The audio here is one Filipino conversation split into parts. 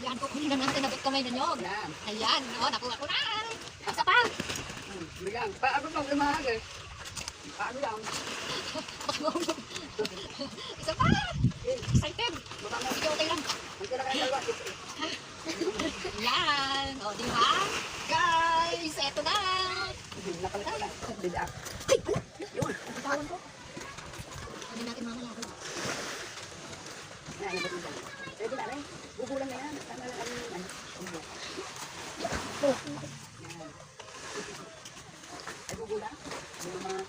Yan, kukunin na natin abot kamay na nyog. Yan. Ayan, o, nakuha ko na. Isa pa. Hmm, bilang. Paano pang lumahag eh? Paano lang? Isa pa. Excited. Sige, okay lang. Yan. O, di ba? Guys, eto na. Hindi na pala. Bidak. Yun. Bitawan ko. Hindi natin mamaya. Yan, ano ba ito? Pwede na na yan. Tama lang kami. Ano? Ano? Yan. Ay, gugulang? Yung mga...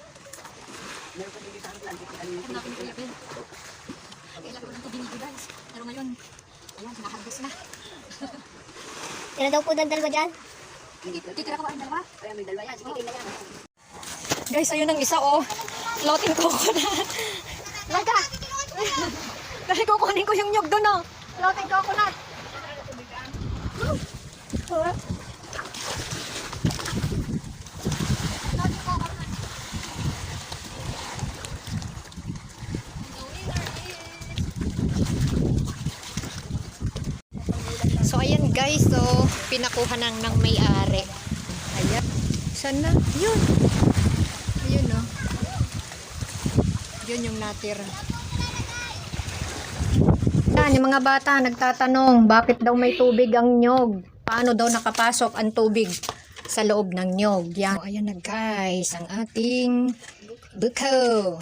Meron din sa akin. Ano natin kuya Ben. Kailan ko lang ito binigyo guys. Pero ngayon, ayan, sinaharvest na. Tira daw po ng dalawa dyan. Ko. Titira ko ang dalawa. Kaya may dalawa yan. Sige, tingnan yan. Guys, ayun ang isa oh. Floating coconut. Laga! Dahil kukunin ko yung nyug doon oh. Floating coconut. So ayan guys, so pinakuha nang ng may-ari. Ayan. Saan na? Yun. Ayun no. Yun yung natira. Yan, yung mga bata nagtatanong, bakit daw may tubig ang nyog? Paano daw nakapasok ang tubig sa loob ng nyog? Yan. So, ayan na guys, ang ating buko.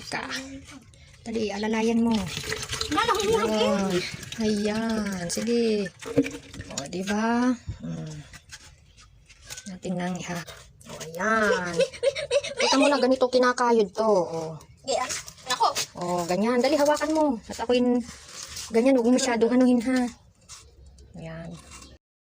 Teka. Dali, alalayan mo. Ayan. Ayan. Sige. O, di ba? Hmm. Natin nang iha. O, ayan. Kita mo na ganito kinakayod to. O. O, ganyan. Dali, hawakan mo. At ako yung ganyan, huwag masyadong anuhin ha.